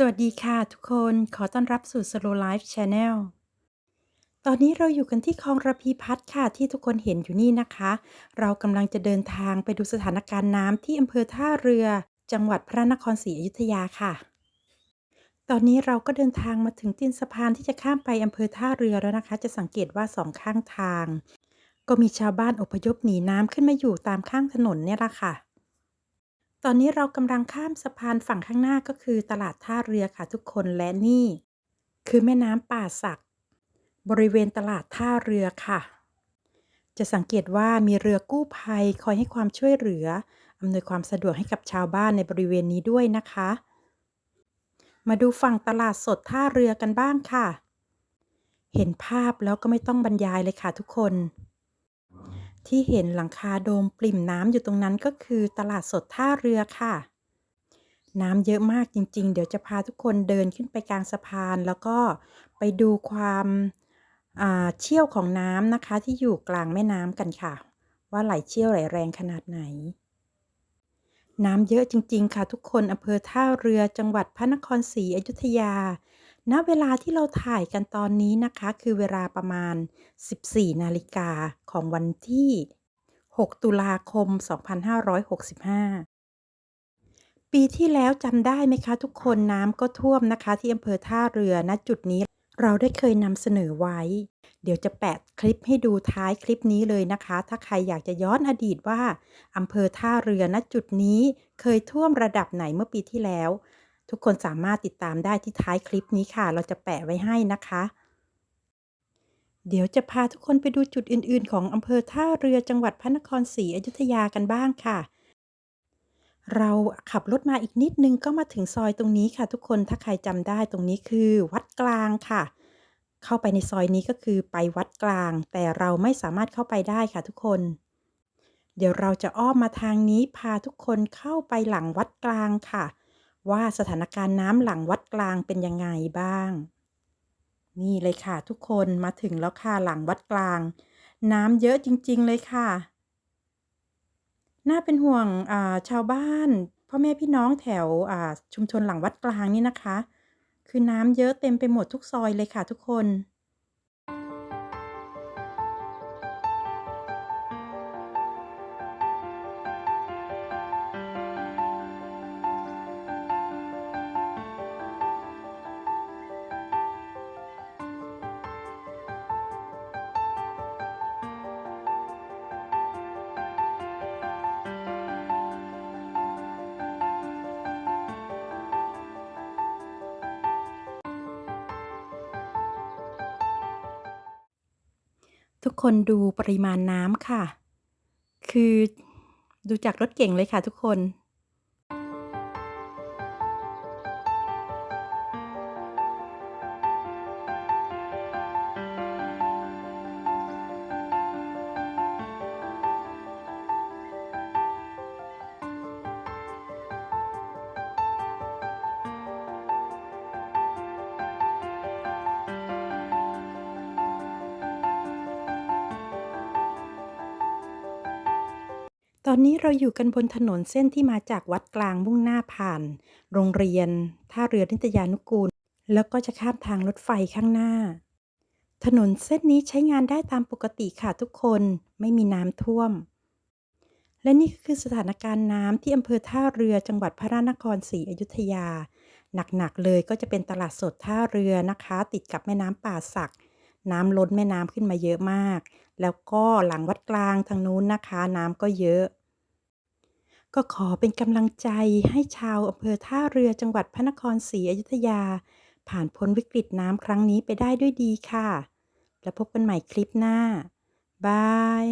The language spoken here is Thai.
สวัสดีค่ะทุกคนขอต้อนรับสู่ Slow Life Channel ตอนนี้เราอยู่กันที่คลองระพีพัฒน์ค่ะที่ทุกคนเห็นอยู่นี่นะคะ เรากำลังจะเดินทางไปดูสถานการณ์น้ำที่อำเภอท่าเรือ จังหวัดพระนครศรีอยุธยาค่ะ ตอนนี้เราก็เดินทางมาถึงตีนสะพานที่จะข้ามไปอำเภอท่าเรือแล้วนะคะ จะสังเกตว่าสองข้างทาง ก็มีชาวบ้านอพยพหนีน้ำขึ้นมาอยู่ตามข้างถนนเนี่ยละค่ะ ตอนนี้เรากำลังข้ามสะพานฝั่งข้างหน้าก็คือตลาดท่าเรือค่ะทุกคนและนี่ คือแม่น้ำป่าสัก บริเวณตลาดท่าเรือค่ะ จะสังเกตว่ามีเรือกู้ภัยคอยให้ความช่วยเหลืออำนวยความสะดวกให้กับชาวบ้านในบริเวณนี้ด้วยนะคะ มาดูฝั่งตลาดสดท่าเรือกันบ้างค่ะ เห็นภาพแล้วก็ไม่ต้องบรรยายเลยค่ะทุกคน ที่เห็นหลังคาโดมปริ่มน้ำอยู่ตรงนั้นก็คือตลาดสดท่าเรือค่ะ น้ำเยอะมากจริง ๆ เดี๋ยวจะพาทุกคนเดินขึ้นไปกลางสะพาน แล้วก็ไปดูความเชี่ยวของน้ำนะคะ ที่อยู่กลางแม่น้ำกันค่ะ ว่าไหลเชี่ยวไหลแรงขนาดไหน น้ำเยอะจริง ๆ ค่ะทุกคนอำเภอท่าเรือจังหวัดพระนครศรีอยุธยา ณเวลาที่เราถ่ายกันตอนนี้นะคะ คือเวลาประมาณ 14 นาฬิกาของวันที่ 6 ตุลาคม 2565ปีที่แล้วจำได้ไหมคะ ทุกคนน้ำก็ท่วมนะคะ ที่อำเภอท่าเรือณจุดนี้ เราได้เคยนำเสนอไว้ เดี๋ยวจะแปะคลิปให้ดูท้ายคลิปนี้เลยนะคะ ถ้าใครอยากจะย้อนอดีตว่าอำเภอท่าเรือณจุดนี้ เคยท่วมระดับไหนเมื่อปีที่แล้ว ทุกคนสามารถติดตามได้ที่ท้ายคลิปนี้ค่ะ เราจะแปะไว้ให้นะคะ เดี๋ยวจะพาทุกคนไปดูจุดอื่น ๆ ของอำเภอท่าเรือจังหวัดพระนครศรีอยุธยากันบ้างค่ะ เราขับรถมาอีกนิดนึงก็มาถึงซอยตรงนี้ค่ะ ทุกคนถ้าใครจำได้ตรงนี้คือวัดกลางค่ะ เข้าไปในซอยนี้ก็คือไปวัดกลาง แต่เราไม่สามารถเข้าไปได้ค่ะทุกคนเดี๋ยวเราจะอ้อมมาทางนี้พาทุกคนเข้าไปหลังวัดกลางค่ะ ว่าสถานการณ์น้ำหลังวัดกลางเป็นยังไงบ้าง นี่เลยค่ะทุกคนมาถึงแล้วค่ะหลังวัดกลาง น้ำเยอะจริง ๆ เลยค่ะ น่าเป็นห่วงชาวบ้านพ่อแม่พี่น้องแถวชุมชนหลังวัดกลางนี่นะคะ คือน้ำเยอะเต็มไปหมดทุกซอยเลยค่ะทุกคน ทุกคนดูปริมาณน้ำค่ะ คือดูจากรถเก่งเลยค่ะทุกคน ตอนนี้เราอยู่กันบนถนนเส้นที่มาจากวัดกลางมุ่งหน้าผ่าน โรงเรียน ท่าเรือนิตยานุกูล แล้วก็จะข้ามทางรถไฟข้างหน้า ถนนเส้นนี้ใช้งานได้ตามปกติค่ะทุกคนไม่มีน้ำท่วม และนี่ก็คือสถานการณ์น้ำที่อำเภอท่าเรือจังหวัดพระนครศรีอยุธยา หนักๆเลยก็จะเป็นตลาดสดท่าเรือนะคะ ติดกับแม่น้ำป่าสัก น้ำล้นแม่น้ำขึ้นมาเยอะมาก แล้วก็หลังวัดกลางทางนู้นนะคะ น้ำก็เยอะ ก็ขอเป็นกำลังใจให้ชาวอำเภอท่าเรือจังหวัดพระนครศรีอยุธยา ผ่านพ้นวิกฤตน้ำครั้งนี้ไปได้ด้วยดีค่ะ แล้วพบกันใหม่คลิปหน้าบาย